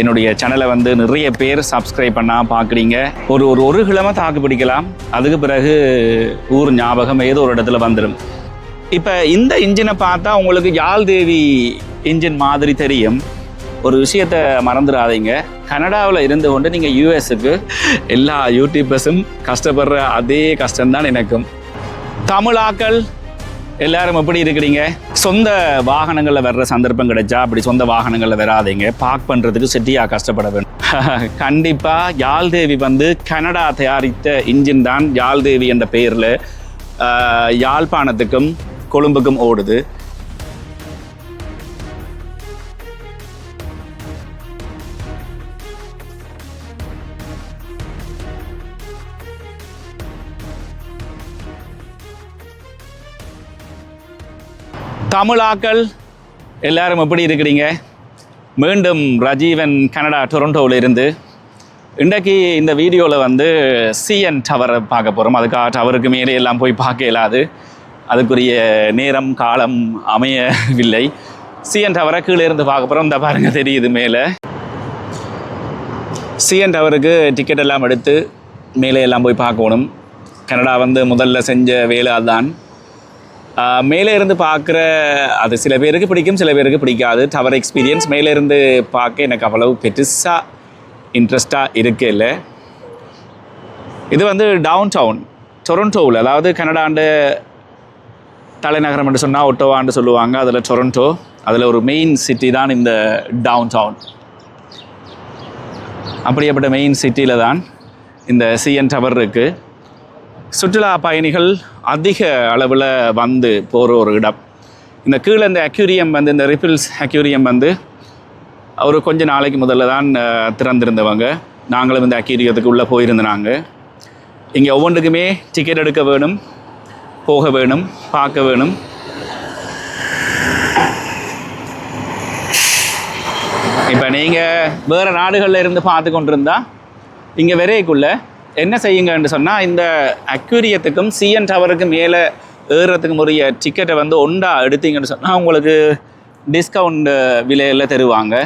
என்னுடைய சேனலை வந்து நிறைய பேர் சப்ஸ்கிரைப் பண்ணால் பார்க்குறீங்க ஒரு ஒரு ஒரு கிழமை தாக்கு பிடிக்கலாம். அதுக்கு பிறகு ஊர் ஞாபகம் ஏதோ ஒரு இடத்துல வந்துடும் இப்போ இந்த இன்ஜினை பார்த்தா உங்களுக்கு யாழ் தேவி இன்ஜின் மாதிரி தெரியும். ஒரு விஷயத்தை மறந்துடாதீங்க. கனடாவில் இருந்து கொண்டு நீங்கள் யூஎஸுக்கு எல்லா யூடியூபர்ஸும் கஷ்டப்படுற அதே கஷ்டம்தான் எனக்கும். தமிழாக்கள் எல்லாரும் எப்படி இருக்கிறீங்க? சொந்த வாகனங்களில் வர்ற சந்தர்ப்பம் கிடைச்சா அப்படி சொந்த வாகனங்களில் வராதீங்க. பார்க் பண்ணுறதுக்கு செட்டியாக கஷ்டப்பட வேண்டும் கண்டிப்பாக யாழ்தேவி வந்து கனடா தயாரித்த இன்ஜின் தான் யாழ்தேவி என்ற பெயரில் யாழ்ப்பாணத்துக்கும் கொழும்புக்கும் ஓடுது. தமிழாக்கள் எல்லாரும் எப்படி இருக்கிறீங்க? மீண்டும் ரஜீவன் கனடா டொரண்டோவில் இருந்து இன்றைக்கு இந்த வீடியோவில் வந்து சிஎன் டவரை பார்க்க போகிறோம் அதுக்காக டவருக்கு மேலே எல்லாம் போய் பார்க்க இயலாது. அதுக்குரிய நேரம் காலம் அமையவில்லை. சிஎன் டவரை கீழே இருந்து பார்க்க போகிறோம் இந்த பாருங்க தெரியுது மேலே. சிஎன் டவருக்கு டிக்கெட் எல்லாம் எடுத்து மேலே எல்லாம் போய் பார்க்கணும். கனடா வந்து முதல்ல செஞ்ச வேலை அதுதான். மேலே இருந்து பார்க்குற அது சில பேருக்கு பிடிக்கும் சில பேருக்கு பிடிக்காது. டவர் எக்ஸ்பீரியன்ஸ் மேலே இருந்து பார்க்க எனக்கு அவ்வளவு பெருசாக இன்ட்ரெஸ்டாக இருக்கு இல்லை இது வந்து டவுன் டவுன் டொரண்டோவில் அதாவது கனடாண்டு தலைநகரம் என்று சொன்னால் ஒட்டோவான்னு சொல்லுவாங்க அதில் டொரண்டோ அதில் ஒரு மெயின் சிட்டி தான் இந்த டவுன் டவுன் அப்படியேப்பட்ட மெயின் சிட்டியில் தான் இந்த சிஎன் டவர் இருக்குது சுற்றுலா பயணிகள் அதிக அளவில் வந்து போகிற ஒரு இடம். இந்த கீழே இந்த அக்யூரியம் வந்து இந்த ரிப்பிள்ஸ் அக்யூரியம் வந்து ஒரு கொஞ்ச நாளைக்கு முதல்ல தான் திறந்திருந்தவங்க. நாங்களும் இந்த அக்யூரியத்துக்கு உள்ளே போயிருந்தாங்க இங்கே ஒவ்வொன்றுக்குமே டிக்கெட் எடுக்க வேணும் போக வேணும் பார்க்க வேணும். இப்போ நீங்கள் வேறு நாடுகளில் இருந்து பார்த்து கொண்டிருந்தா இங்கே விரைக்குள்ளே என்ன செய்யுங்கன்னு சொன்னால் இந்த அக்யூரியத்துக்கும் சிஎன் டவருக்கும் மேலே ஏறுறதுக்கு உரிய டிக்கெட்டை வந்து ஒண்டா எடுத்தீங்கன்னு சொன்னால் உங்களுக்கு டிஸ்கவுண்ட் விலையில் தருவாங்க.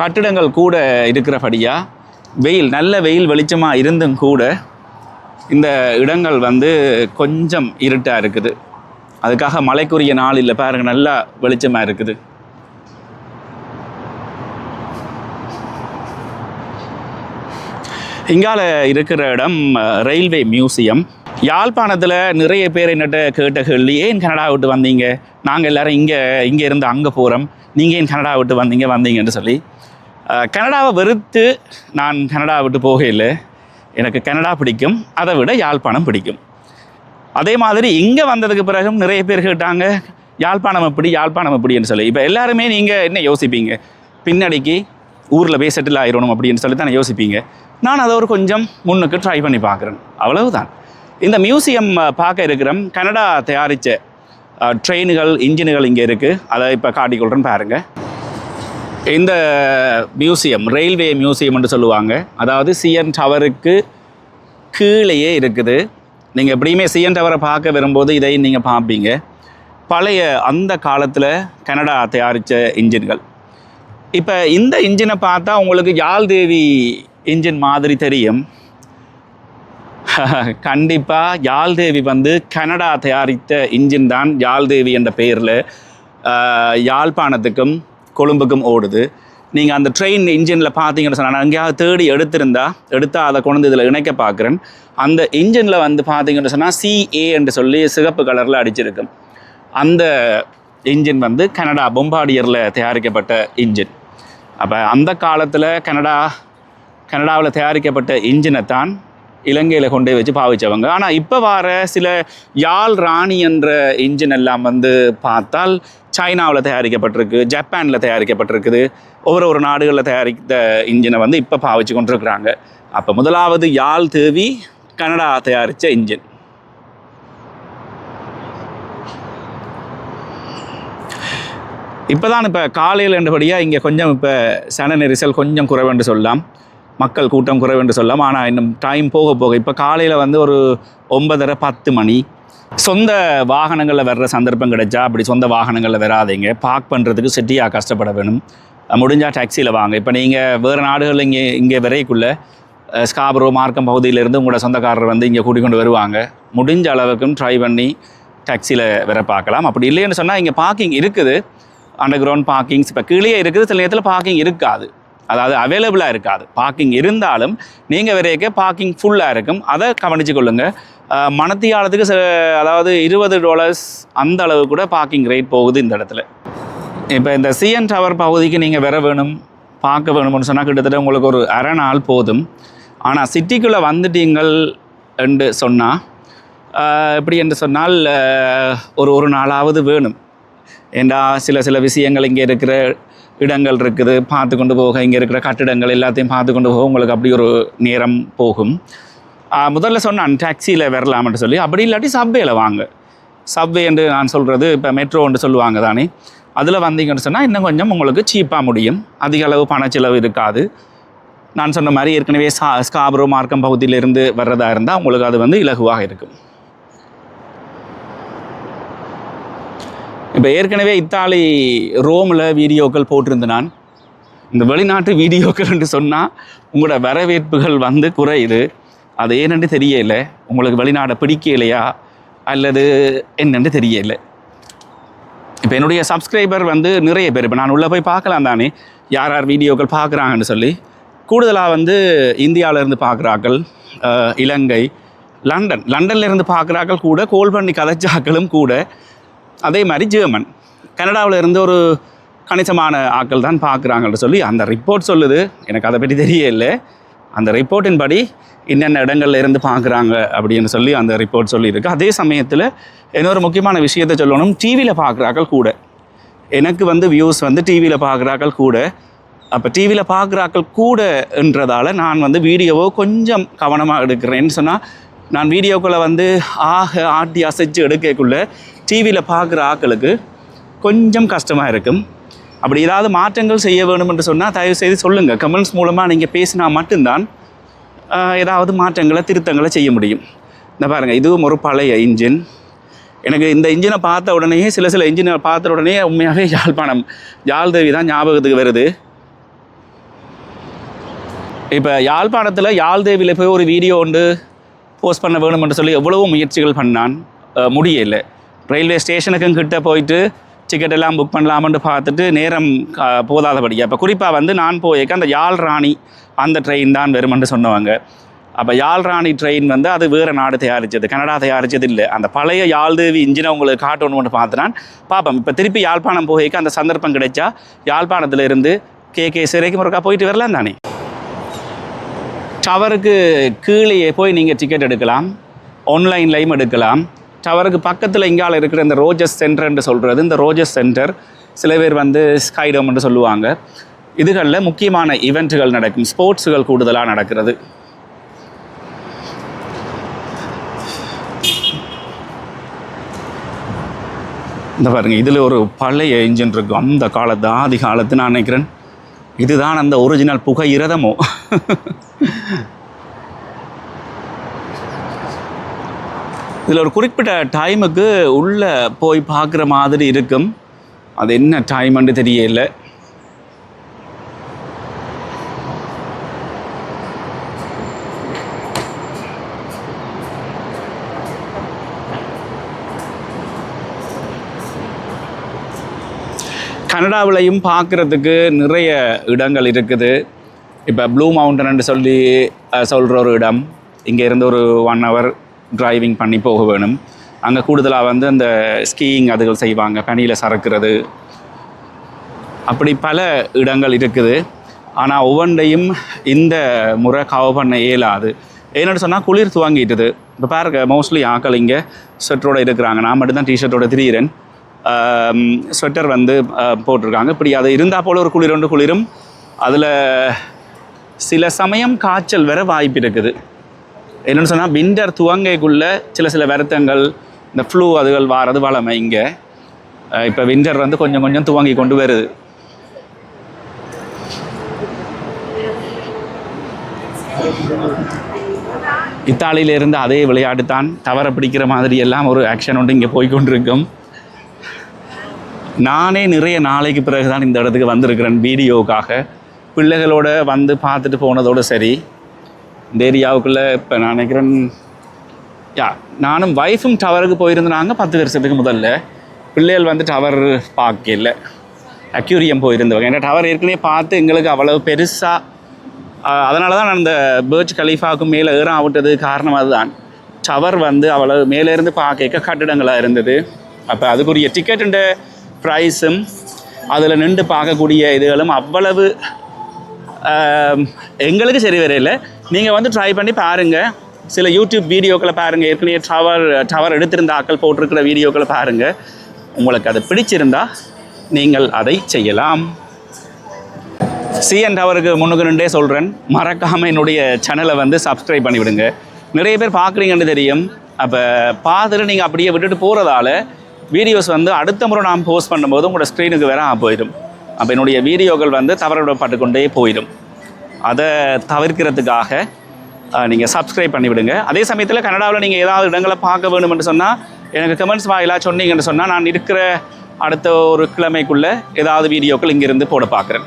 கட்டிடங்கள் கூட இருக்கிறபடியாக வெயில் நல்ல வெயில் வெளிச்சமாக இருந்தும் கூட இந்த இடங்கள் வந்து கொஞ்சம் இருட்டாக இருக்குது. அதுக்காக மழைக்குரிய நாள் இல்லை பாருங்க நல்லா வெளிச்சமாக இருக்குது. இங்கால இருக்கிற இடம் ரயில்வே மியூசியம். யாழ்ப்பாணத்தில் நிறைய பேர் என்னட்ட கேட்ட கேள்வி ஏன் கனடா விட்டு வந்தீங்க? நாங்கள் எல்லாரும் இங்கே இங்கே இருந்து அங்கே போகிறோம் நீங்கள் ஏன் கனடா விட்டு வந்தீங்க? வந்தீங்கன்னு சொல்லி. கனடாவை வெறுத்து நான் கனடா விட்டு போகையில் எனக்கு கனடா பிடிக்கும் அதை விட யாழ்ப்பாணம் பிடிக்கும். அதே மாதிரி இங்கே வந்ததுக்கு பிறகும் நிறைய பேர் கேட்டாங்க யாழ்ப்பாணம் எப்படி யாழ்ப்பாணம் எப்படின்னு சொல்லி. இப்போ எல்லாருமே நீங்கள் என்ன யோசிப்பீங்க? பின்னாடிக்கு ஊரில் போய் செட்டில் ஆயிடணும் அப்படின்னு சொல்லி தானே யோசிப்பீங்க. நான் அதை ஒரு கொஞ்சம் முன்னுக்கு ட்ரை பண்ணி பார்க்குறேன். அவ்வளவுதான். இந்த மியூசியம் பார்க்க இருக்கிறோம் கனடா தயாரித்த ட்ரெயினுகள் இன்ஜின்கள் இங்கே இருக்குது அதை இப்போ காட்டிக்கொள்கிறேன்னு பாருங்கள் இந்த மியூசியம் ரயில்வே மியூசியம் என்று சொல்லுவாங்க. அதாவது சிஎன் டவருக்கு கீழேயே இருக்குது. நீங்கள் எப்படியுமே சிஎன் டவரை பார்க்க வரும்போது இதையும் நீங்கள் பார்ப்பீங்க. பழைய அந்த காலத்தில் கனடா தயாரித்த இன்ஜின்கள். இப்போ இந்த இன்ஜினை பார்த்தா உங்களுக்கு யாழ்தேவி இன்ஜின் மாதிரி தெரியும். கண்டிப்பாக யாழ்தேவி வந்து கனடா தயாரித்த இன்ஜின் தான் யாழ்தேவி என்ற பெயரில் யாழ்ப்பாணத்துக்கும் கொழும்புக்கும் ஓடுது. நீங்கள் அந்த ட்ரெயின் இன்ஜினில் பார்த்தீங்கன்னு சொன்னால் நான் எங்கேயாவது தேடி எடுத்திருந்தா எடுத்தால் அதை கொண்டு வந்து இதில் இணைக்க பார்க்குறேன் அந்த இன்ஜினில் வந்து பார்த்தீங்கன்னு சொன்னால் சிஏ என்று சொல்லி சிகப்பு கலரில் அடிச்சிருக்கும். அந்த இன்ஜின் வந்து கனடா பொம்பாடியரில் தயாரிக்கப்பட்ட இன்ஜின் அப்போ அந்த காலத்தில் கனடா கனடாவில் தயாரிக்கப்பட்ட இன்ஜினை தான் இலங்கையில் கொண்டு வச்சு பாவிச்சவங்க. ஆனால் இப்போ வர சில யாழ் ராணி என்ற இன்ஜின் எல்லாம் வந்து பார்த்தால் சைனாவில் தயாரிக்கப்பட்டிருக்கு ஜப்பானில் தயாரிக்கப்பட்டிருக்குது. ஒவ்வொரு ஒரு நாடுகளில் தயாரித்த இன்ஜினை வந்து இப்போ பாவிச்சு கொண்டிருக்கிறாங்க. அப்போ முதலாவது யாழ் தேவி கனடா தயாரித்த இன்ஜின் இப்போ தான் இப்போ காலையில் என்றபடியாக இங்கே கொஞ்சம் இப்போ சன நெரிசல் கொஞ்சம் குறைவென்று சொல்லலாம். மக்கள் கூட்டம் குறைவு என்று சொல்லலாம். ஆனால் இன்னும் டைம் போக போக இப்போ காலையில் வந்து ஒரு ஒன்பதரை பத்து மணி சொந்த வாகனங்களில் வர்ற சந்தர்ப்பம் கிடைச்சா அப்படி சொந்த வாகனங்களில் வராதீங்க. பார்க் பண்ணுறதுக்கு செட்டியாக கஷ்டப்பட வேணும். முடிஞ்சால் டாக்ஸியில் வாங்க. இப்போ நீங்கள் வேறு நாடுகளில் இங்கே இங்கே விரைக்குள்ள ஸ்காபரோ மார்க்கம் பகுதியிலேருந்து உங்களோட சொந்தக்காரர் வந்து இங்கே கூட்டிக் கொண்டு வருவாங்க. முடிஞ்ச அளவுக்கும் ட்ரை பண்ணி டாக்ஸியில் வர பார்க்கலாம். அப்படி இல்லைன்னு சொன்னால் இங்கே பார்க்கிங் இருக்குது. அண்டர் கிரவுண்ட் பார்க்கிங்ஸ் இப்போ கீழே இருக்குது. சில நேரத்தில் பார்க்கிங் இருக்காது. அதாவது அவைலபிளாக இருக்காது. பார்க்கிங் இருந்தாலும் நீங்கள் வரைக்க பார்க்கிங் ஃபுல்லாக இருக்கும். அதை கவனித்து கொள்ளுங்கள் அஹ், மணத்தியாலத்துக்கு சில அதாவது இருபது டாலர்ஸ் அந்த அளவு கூட பார்க்கிங் ரேட் போகுது இந்த இடத்துல. இப்போ இந்த சிஎன் டவர் பகுதிக்கு நீங்கள் வர வேணும் பார்க்க வேணும்னு சொன்னால் கிட்டத்தட்ட உங்களுக்கு ஒரு அரை நாள் போதும். ஆனால் சிட்டிக்குள்ளே வந்துட்டீங்கள் என்று சொன்னால் எப்படி என்று சொன்னால் ஒரு ஒரு நாளாவது வேணும். ஏண்டா சில சில விஷயங்கள் இங்கே இருக்கிற இடங்கள் இருக்குது. பார்த்து கொண்டு போக இங்கே இருக்கிற கட்டிடங்கள் எல்லாத்தையும் பார்த்து கொண்டு போக உங்களுக்கு அப்படி ஒரு நேரம் போகும். முதல்ல சொன்னான் டாக்ஸியில் வரலாம்னு சொல்லி. அப்படி இல்லாட்டி சப்வேயில் வாங்க. சப்வே என்று நான் சொல்கிறது இப்போ மெட்ரோன்னு சொல்லுவாங்க தானே. அதில் வந்தீங்கன்னு சொன்னால் இன்னும் கொஞ்சம் உங்களுக்கு சீப்பாக முடியும். அதிக அளவு பணச்செலவு இருக்காது. நான் சொன்ன மாதிரி ஏற்கனவே சா ஸ்காபரோ மார்க்கம் பகுதியிலிருந்து வர்றதா இருந்தால் உங்களுக்கு அது வந்து இலகுவாக இருக்கும். இப்போ ஏற்கனவே இத்தாலி ரோமில் வீடியோக்கள் போட்டிருந்து நான். இந்த வெளிநாட்டு வீடியோக்கள் என்று சொன்னால் உங்களோட வரவேற்புகள் வந்து குறையுது. அது ஏனென்று தெரியலை. உங்களுக்கு வெளிநாடை பிடிக்கலையா? அல்லது என்னென்று தெரியலை. இப்போ என்னுடைய சப்ஸ்கிரைபர் வந்து நிறைய பேர் இப்போ நான் உள்ளே போய் பார்க்கலாம் தானே. யார் யார் வீடியோக்கள் பார்க்குறாங்கன்னு சொல்லி. கூடுதலாக வந்து இந்தியாவிலேருந்து பார்க்குறாக்கள் இலங்கை லண்டன். லண்டன்ல இருந்து பார்க்குறாக்கள் கூட கோல் பண்ணி கதைச்சாக்களும் கூட. அதே மாதிரி ஜெர்மன். கனடாவில் இருந்து ஒரு கணிசமான ஆக்கள் தான் பார்க்குறாங்கன்னு சொல்லி அந்த ரிப்போர்ட் சொல்லுது. எனக்கு அதை பற்றி தெரியல அந்த ரிப்போர்ட்டின் படி என்னென்ன இடங்கள்ல இருந்து பார்க்குறாங்க அப்படின்னு சொல்லி அந்த ரிப்போர்ட் சொல்லியிருக்கு. அதே சமயத்தில் இன்னொரு முக்கியமான விஷயத்தை சொல்லணும்? டிவியில் பார்க்குறாக்கள் கூட. எனக்கு வந்து வியூஸ் வந்து டிவியில் பார்க்குறாக்கள் கூட. அப்போ டிவியில் பார்க்குறாக்கள் கூடன்றதால நான் வந்து வீடியோவோ கொஞ்சம் கவனமாக எடுக்கிறேன்னு சொன்னால் நான் வீடியோக்குள்ளே வந்து ஆக ஆட்டி அசைச்சு எடுக்கக்குள்ளே டிவியில் பார்க்குற ஆக்களுக்கு கொஞ்சம் கஷ்டமாக இருக்கும். அப்படி ஏதாவது மாற்றங்கள் செய்ய வேணும் என்று சொன்னால் தயவு செய்து சொல்லுங்கள் கமெண்ட்ஸ் மூலமாக நீங்கள் பேசினா மட்டும்தான் ஏதாவது மாற்றங்களை திருத்தங்களை செய்ய முடியும். இந்த பாருங்கள் இதுவும் ஒரு பழைய இன்ஜின் எனக்கு இந்த இன்ஜினை பார்த்த உடனேயே சில சில இன்ஜினை பார்த்த உடனே உண்மையாகவே யாழ்ப்பாணம் யாழ்தேவி தான் ஞாபகத்துக்கு வருது. இப்போ யாழ்ப்பாணத்தில் யாழ்தேவியில் போய் ஒரு வீடியோ ஒன்று போஸ்ட் பண்ண வேணும்னு சொல்லி எவ்வளவோ முயற்சிகள் பண்ணான். முடியலை. ரயில்வே ஸ்டேஷனுக்கும் கிட்ட போயிட்டு டிக்கெட் எல்லாம் புக் பண்ணலாம்னு பார்த்துட்டு நேரம் போதாதபடி அப்போ குறிப்பாக வந்து நான் போயிருக்க அந்த யாழ் ராணி அந்த ட்ரெயின் தான் வருமென்று சொன்னவங்க. அப்போ யாழ் ராணி ட்ரெயின் வந்து அது வேறு நாடு தயாரித்தது கனடா தயாரித்தது இல்லை. அந்த பழைய யாழ்தேவி இன்ஜினை உங்களுக்கு காட்டணும்னு பார்த்துனான் பார்ப்போம் இப்போ திருப்பி யாழ்ப்பாணம் போயிருக்க அந்த சந்தர்ப்பம் கிடைச்சா யாழ்ப்பாணத்தில் இருந்து கே. கே. சிறைக்கு முறக்கா போயிட்டு வரலாம் தானே? டவருக்கு கீழே போய் நீங்கள் டிக்கெட் எடுக்கலாம். ஆன்லைன்லையும் எடுக்கலாம். டவருக்கு பக்கத்தில் இங்கால இருக்கிற இந்த ரோஜஸ் சென்டர்ன்னு சொல்கிறது இந்த ரோஜஸ் சென்டர் சில பேர் வந்து ஸ்கைடம்னு சொல்லுவாங்க. இதுகளில் முக்கியமான இவெண்ட்டுகள் நடக்கும். ஸ்போர்ட்ஸுகள் கூடுதலாக நடக்கிறது. இந்த பாருங்க இதில் ஒரு பழைய இன்ஜின் இருக்கும் அந்த காலத்து ஆதி காலத்து நான் நினைக்கிறேன். இதுதான் அந்த ஒரிஜினல் புகை இரதமோ இதில் ஒரு குறிப்பிட்ட டைமுக்கு உள்ளே போய் பார்க்குற மாதிரி இருக்கும். அது என்ன டைம்னு தெரியல. கனடாவிலையும் பார்க்குறதுக்கு நிறைய இடங்கள் இருக்குது. இப்போ ப்ளூ மவுண்டன்னு சொல்லி சொல்கிற ஒரு இடம். இங்கே இருந்து ஒரு ஒன் ஹவர் டிரைவிங் பண்ணி போக வேணும். அங்கே கூடுதலாக வந்து அந்த ஸ்கீயிங் அதுகள் செய்வாங்க பனியில் சறக்கிறது அப்படி பல இடங்கள் இருக்குது. ஆனால் ஒவ்வொன்றையும் இந்த முறை கவர் பண்ண இயலாது. ஏன்னு சொன்னால் குளிர் துவங்கிட்டுது. இப்போ பாருங்க மோஸ்ட்லி ஆக்கள் இங்கே ஸ்வெட்டரோட இருக்கிறாங்க. நான் மட்டும்தான் டிஷர்ட்டோட திரியிறேன். ஸ்வெட்டர் வந்து போட்டிருக்காங்க. இப்படி அது இருந்தால் போல ஒரு குளிர் ஒன்று குளிரும். அதில் சில சமயம் காய்ச்சல் வர வாய்ப்பு இருக்குது. என்னென்னு சொன்னால் விண்டர் துவங்கைக்குள்ள சில சில வருத்தங்கள் இந்த ஃப்ளூ அதுகள் வாரது வளமை இங்கே. இப்போ விண்டர் வந்து கொஞ்சம் கொஞ்சம் துவங்கி கொண்டு வருது. இத்தாலியில இருந்து அதே விளையாட்டு தான் தவற பிடிக்கிற மாதிரி எல்லாம் ஒரு ஆக்ஷன் ஒன்று இங்கே போய்க்கொண்டிருக்கும் நானே நிறைய நாளைக்கு பிறகு தான் இந்த இடத்துக்கு வந்திருக்கிறேன் வீடியோவுக்காக. பிள்ளைகளோட வந்து பார்த்துட்டு போனதோடு சரி. இந்த ஏரியாவுக்குள்ளே இப்போ நான் நினைக்கிறேன் யா நானும் ஒய்ஃபும் டவருக்கு போயிருந்தாங்க பத்து வருஷத்துக்கு முதல்ல. பிள்ளைகள் வந்து டவர் பார்க்கல. அக்யூரியம் போயிருந்தவங்க. ஏன்னா டவர் ஏற்கனவே பார்த்து எங்களுக்கு அவ்வளவு பெருசாக அதனால தான் நான் இந்த பேர்ச் கலீஃபாவுக்கு மேலே ஏறம் ஆகிட்டது காரணம் அதுதான். டவர் வந்து அவ்வளவு மேலேருந்து பார்க்க கட்டிடங்களாக இருந்தது. அப்போ அதுக்குரிய டிக்கெட்டுண்ட ப்ரைஸும் அதில் நின்று பார்க்கக்கூடிய இதுகளும் அவ்வளவு எங்களுக்கு சரி வரையில நீங்கள் வந்து ட்ரை பண்ணி பாருங்கள் சில யூடியூப் வீடியோக்களை பாருங்கள் ஏற்கனவே டவர் டவர் எடுத்திருந்த ஆக்கள் போட்டிருக்கிற வீடியோக்களை பாருங்கள் உங்களுக்கு அது பிடிச்சிருந்தா நீங்கள் அதை செய்யலாம். சிஎன் டவருக்கு முன்னுக்கு நின்றே சொல்கிறேன் மறக்காமல் என்னுடைய சேனலை வந்து சப்ஸ்கிரைப் பண்ணிவிடுங்க. நிறைய பேர் பார்க்குறீங்கன்னு தெரியும். அப்போ பார்த்துட்டு நீங்கள் அப்படியே விட்டுட்டு போகிறதால வீடியோஸ் வந்து அடுத்த முறை நான் போஸ்ட் பண்ணும்போது உங்களோட ஸ்க்ரீனுக்கு வேற போயிடும். அப்போ என்னுடைய வீடியோக்கள் வந்து தவறவிடப்பட்டு கொண்டே போயிடும். அதை தவிர்க்கிறதுக்காக நீங்கள் சப்ஸ்கிரைப் பண்ணிவிடுங்க. அதே சமயத்தில் கனடாவில் நீங்கள் ஏதாவது இடங்களை பார்க்க வேணும்னு சொன்னால் எனக்கு கமெண்ட்ஸ் வாயிலாக சொன்னீங்கன்னு சொன்னால் நான் இருக்கிற அடுத்த ஒரு கிழமைக்குள்ளே ஏதாவது வீடியோக்கள் இங்கேருந்து போட பார்க்குறேன்.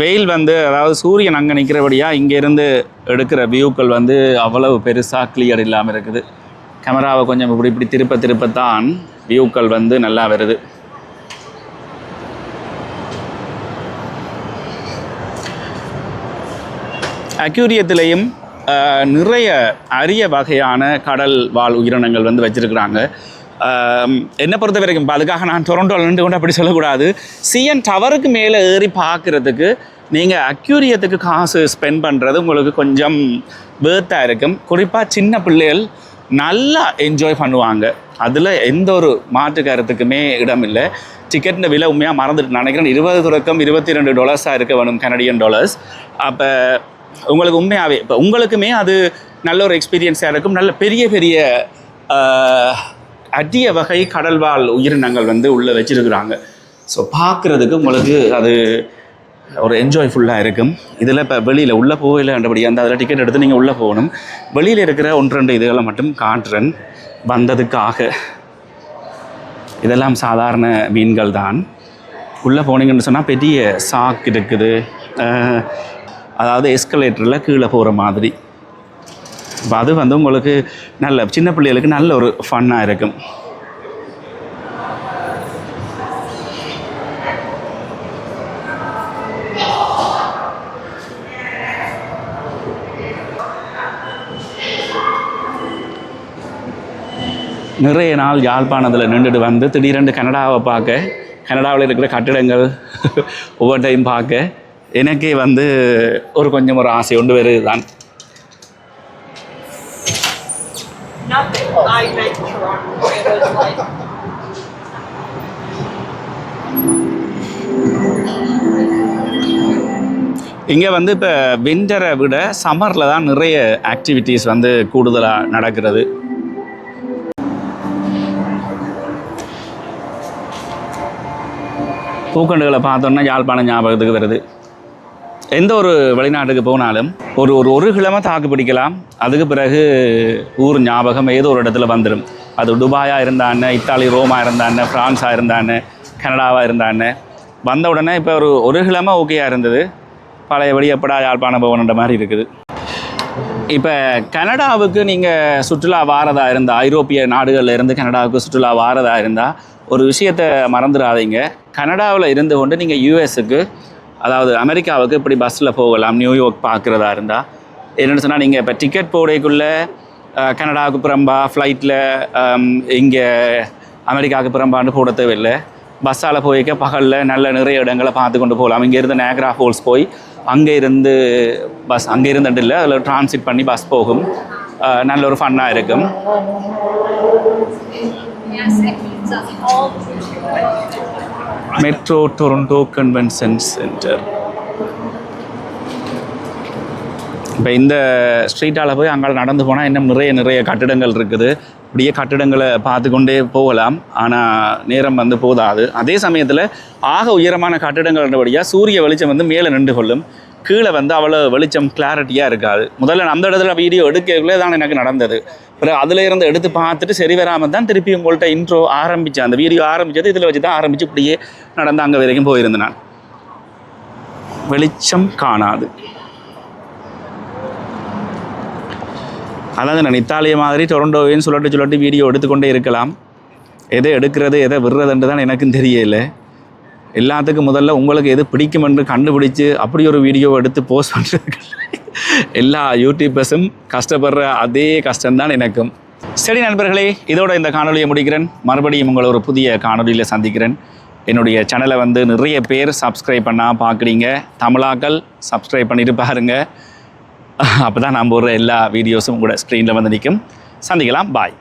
வெயில் வந்து அதாவது சூரியன் அங்கே நிற்கிறபடியாக இங்கேருந்து எடுக்கிற வியூக்கள் வந்து அவ்வளவு பெருசாக கிளியர் இல்லாமல் இருக்குது. கேமராவை கொஞ்சம் இப்படி இப்படி திருப்ப திருப்பத்தான் வியூக்கள் வந்து நல்லா வருது. அக்யூரியத்திலையும் நிறைய அரிய வகையான கடல் வாழ் உயிரினங்கள் வந்து வச்சுருக்குறாங்க. என்னை பொறுத்த வரைக்கும் அதுக்காக நான் டொரண்டோவில் நின்று கொண்டு அப்படி சொல்லக்கூடாது. சிஎன் டவருக்கு மேலே ஏறி பார்க்குறதுக்கு நீங்கள் அக்யூரியத்துக்கு காசு ஸ்பெண்ட் பண்ணுறது உங்களுக்கு கொஞ்சம் வேர்த்தாக இருக்கும். குறிப்பாக சின்ன பிள்ளைகள் நல்லா என்ஜாய் பண்ணுவாங்க. அதில் எந்த ஒரு மாற்று கருத்துக்குமே இடம் இல்லை. டிக்கெட்னு விலை உண்மையாக மறந்துட்டு நினைக்கிறேன். இருபது தொடக்கம் இருபத்தி ரெண்டு டாலர்ஸாக இருக்க வேணும் கனடியன் டாலர்ஸ் அப்போ உங்களுக்கு உண்மையாகவே இப்போ உங்களுக்குமே அது நல்ல ஒரு எக்ஸ்பீரியன்ஸாக இருக்கும். நல்ல பெரிய பெரிய அடிய வகை கடல்வாழ் உயிரினங்கள் வந்து உள்ளே வச்சிருக்கிறாங்க. ஸோ பார்க்குறதுக்கு உங்களுக்கு அது ஒரு என்ஜாய்ஃபுல்லாக இருக்கும். இதில் இப்போ வெளியில் உள்ளே போகலன்றபடி அந்த அதில் டிக்கெட் எடுத்து நீங்கள் உள்ளே போகணும். வெளியில் இருக்கிற ஒன்று ரெண்டு இதுகளை மட்டும் காட்டுறேன். வந்ததுக்காக. இதெல்லாம் சாதாரண மீன்கள் தான். உள்ளே போனீங்கன்னு சொன்னால் பெரிய சாக் இருக்குது. அதாவது எஸ்கலேட்டரில் கீழே போகிற மாதிரி. இப்போ அது வந்து உங்களுக்கு நல்ல சின்ன பிள்ளைகளுக்கு நல்ல ஒரு ஃபன்னாக இருக்கும். நிறைய நாள் யாழ்ப்பாணத்தில் நின்றுட்டு வந்து திடீரென்று கனடாவை பார்க்க கனடாவில் இருக்கிற கட்டிடங்கள் ஒவ்வொன்றையும் பார்க்க எனக்கே வந்து ஒரு கொஞ்சம் ஒரு ஆசை ஒன்று வருது தான் இங்கே வந்து இப்போ விண்டரை விட சம்மரில் தான் நிறைய ஆக்டிவிட்டீஸ் வந்து கூடுதலாக நடக்கிறது. பூக்கண்டுகளை பார்த்தோன்னா யாழ்ப்பாணம் ஞாபகத்துக்கு வருது. எந்த ஒரு வெளிநாட்டுக்கு போனாலும் ஒரு ஒரு ஒரு கிழமை தாக்கு பிடிக்கலாம். அதுக்கு பிறகு ஊர் ஞாபகம் ஏதோ ஒரு இடத்துல வந்துடும் அது துபாயாக இருந்தான்னு இத்தாலி ரோமா இருந்தான்னு ஃப்ரான்ஸாக இருந்தான்னு கனடாவாக இருந்தான்னு. வந்த உடனே இப்போ ஒரு ஒரு கிழமை ஓகேயாக இருந்தது. பழையபடி எப்படா யாழ்ப்பாணம் போகணுன்ற மாதிரி இருக்குது. இப்போ கனடாவுக்கு நீங்கள் சுற்றுலா வாரதாக இருந்தால் ஐரோப்பிய நாடுகளில் இருந்து கனடாவுக்கு சுற்றுலா வாரதாக இருந்தால் ஒரு விஷயத்தை மறந்துடாதீங்க கனடாவில் இருந்து கொண்டு நீங்கள் யூஎஸுக்கு அதாவது அமெரிக்காவுக்கு இப்படி பஸ்ஸில் போகலாம் நியூயார்க் பார்க்குறதா இருந்தால் என்னென்னு சொன்னால் நீங்கள் இப்போ டிக்கெட் போடைக்குள்ளே கனடாவுக்கு புறம்பா ஃப்ளைட்டில் இங்கே அமெரிக்காவுக்கு புறம்பான்னு போட தேவையில்லை. பஸ்ஸால் போய்க்க பகலில் நல்ல நிறைய இடங்களை பார்த்து கொண்டு போகலாம். இங்கேருந்து நேக்ரா ஃபோல்ஸ் போய் அங்கே இருந்து பஸ் அங்கே இருந்துட்டு இல்லை அதில் டிரான்சிட் பண்ணி பஸ் போகும். நல்ல ஒரு ஃபன்னாக இருக்கும். மெட்ரோ டொரண்டோ கன்வென்ஷன் சென்டர் இப்போ இந்த ஸ்ட்ரீட்டால் போய் அங்கே நடந்து போனால் இன்னும் நிறைய நிறைய கட்டிடங்கள் இருக்குது. இப்படியே கட்டிடங்களை பார்த்து கொண்டே போகலாம். ஆனால் நேரம் வந்து போதாது. அதே சமயத்தில் ஆக உயரமான கட்டிடங்கள்ன்றபடியாக சூரிய வெளிச்சம் வந்து மேலே நின்று கொள்ளும். கீழே வந்து அவ்வளோ வெளிச்சம் கிளாரிட்டியாக இருக்காது. முதல்ல அந்த இடத்துல வீடியோ எடுக்கக்குள்ளே தான் எனக்கு நடந்தது. பிறகு அதில் இருந்து எடுத்து பார்த்துட்டு சரி வராமல் தான் திருப்பி உங்கள்கிட்ட இன்ட்ரோ ஆரம்பித்தேன் அந்த வீடியோ ஆரம்பித்தது இதில் வச்சு தான் ஆரம்பித்து இப்படியே நடந்து அங்கே வரைக்கும் போயிருந்தேன் நான் வெளிச்சம் காணாது. அதாவது நான் இத்தாலிய மாதிரி டொரண்டோவையும் சொல்லிட்டு சொல்லிட்டு வீடியோ எடுத்துக்கொண்டே இருக்கலாம். எதை எடுக்கிறது எதை விடுறதுன்ட்டு தான் எனக்கும் தெரியலை. எல்லாத்துக்கும் முதல்ல உங்களுக்கு எது பிடிக்கும் என்று கண்டுபிடிச்சு அப்படி ஒரு வீடியோ எடுத்து போஸ்ட் பண்ணுறதுக்கு எல்லா யூடியூபர்ஸும் கஷ்டப்படுற அதே கஷ்டம்தான் எனக்கும். சரி நண்பர்களே இதோட இந்த காணொலியை முடிக்கிறேன். மறுபடியும் உங்களை ஒரு புதிய காணொலியில் சந்திக்கிறேன். என்னுடைய சேனலை வந்து நிறைய பேர் சப்ஸ்கிரைப் பண்ணால் பார்க்குறீங்க தமிழாக்கள் சப்ஸ்கிரைப் பண்ணிட்டு பாருங்கள் அப்போ தான் நம்ம போடுற எல்லா வீடியோஸும் கூட ஸ்க்ரீனில் வந்து நிற்கும் சந்திக்கலாம். பாய்